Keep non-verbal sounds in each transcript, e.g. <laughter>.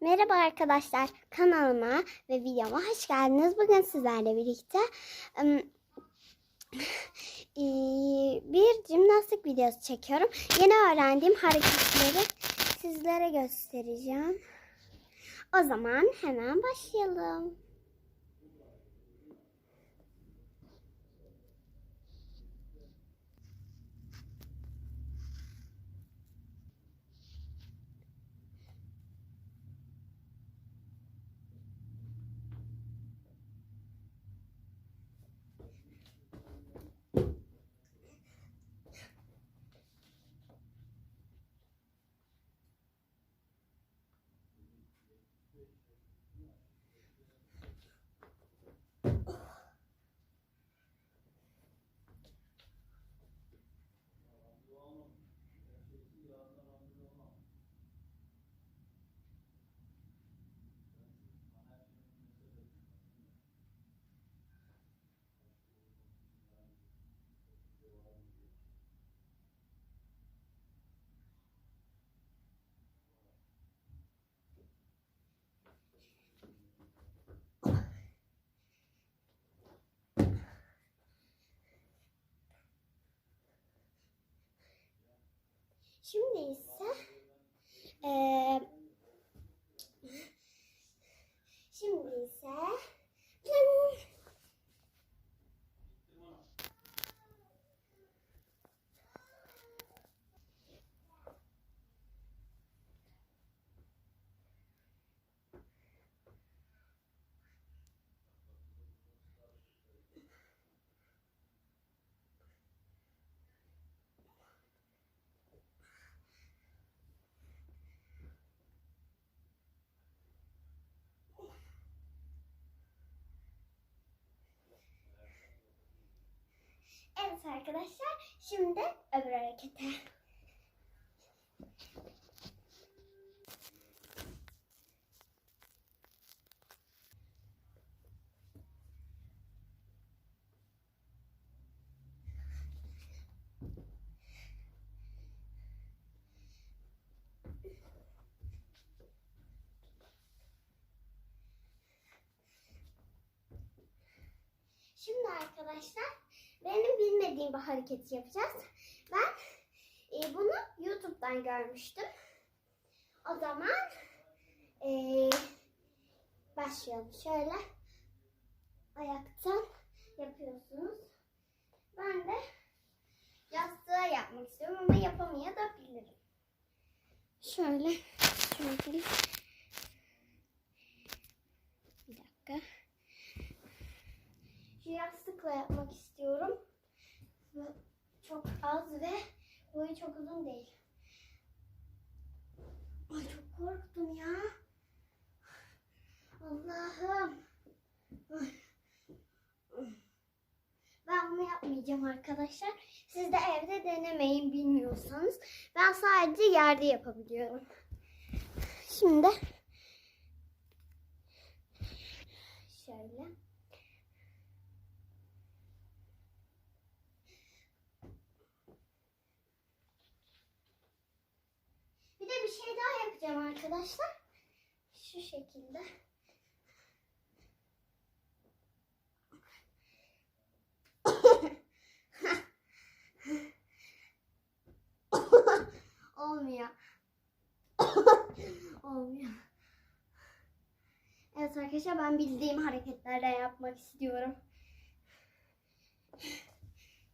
Merhaba arkadaşlar kanalıma ve videoma hoş geldiniz. Bugün sizlerle birlikte <laughs> bir jimnastik videosu çekiyorum. Yeni öğrendiğim hareketleri sizlere göstereceğim. O zaman hemen başlayalım. Şimdi Evet arkadaşlar şimdi öbür harekete. Şimdi arkadaşlar benim bilmediğim bir hareketi yapacağız. Ben e, bunu YouTube'dan görmüştüm. O zaman e, başlayalım. Şöyle ayaktan yapıyorsunuz. Ben de yastığa yapmak istiyorum ama yapamayabilirim. Şöyle, şöyle. Bir dakika. Şu yastıkla yapmak istiyorum. Çok az ve boyu çok uzun değil. Ay çok korktum ya. Allah'ım. Ben bunu yapmayacağım arkadaşlar. Siz de evde denemeyin bilmiyorsanız. Ben sadece yerde yapabiliyorum. Şimdi şöyle. Bir de bir şey daha yapacağım arkadaşlar. Şu şekilde. Olmuyor. Olmuyor. Evet arkadaşlar ben bildiğim hareketlerle yapmak istiyorum.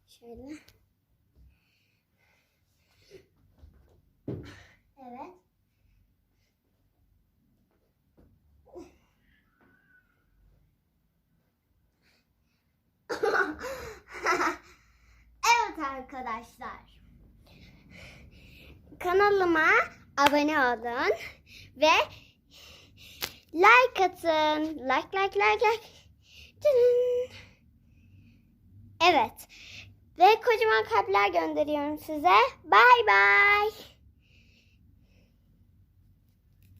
Şöyle. Evet. evet arkadaşlar. Kanalıma abone olun ve like atın. Like like like like. Evet. Ve kocaman kalpler gönderiyorum size. Bye bye.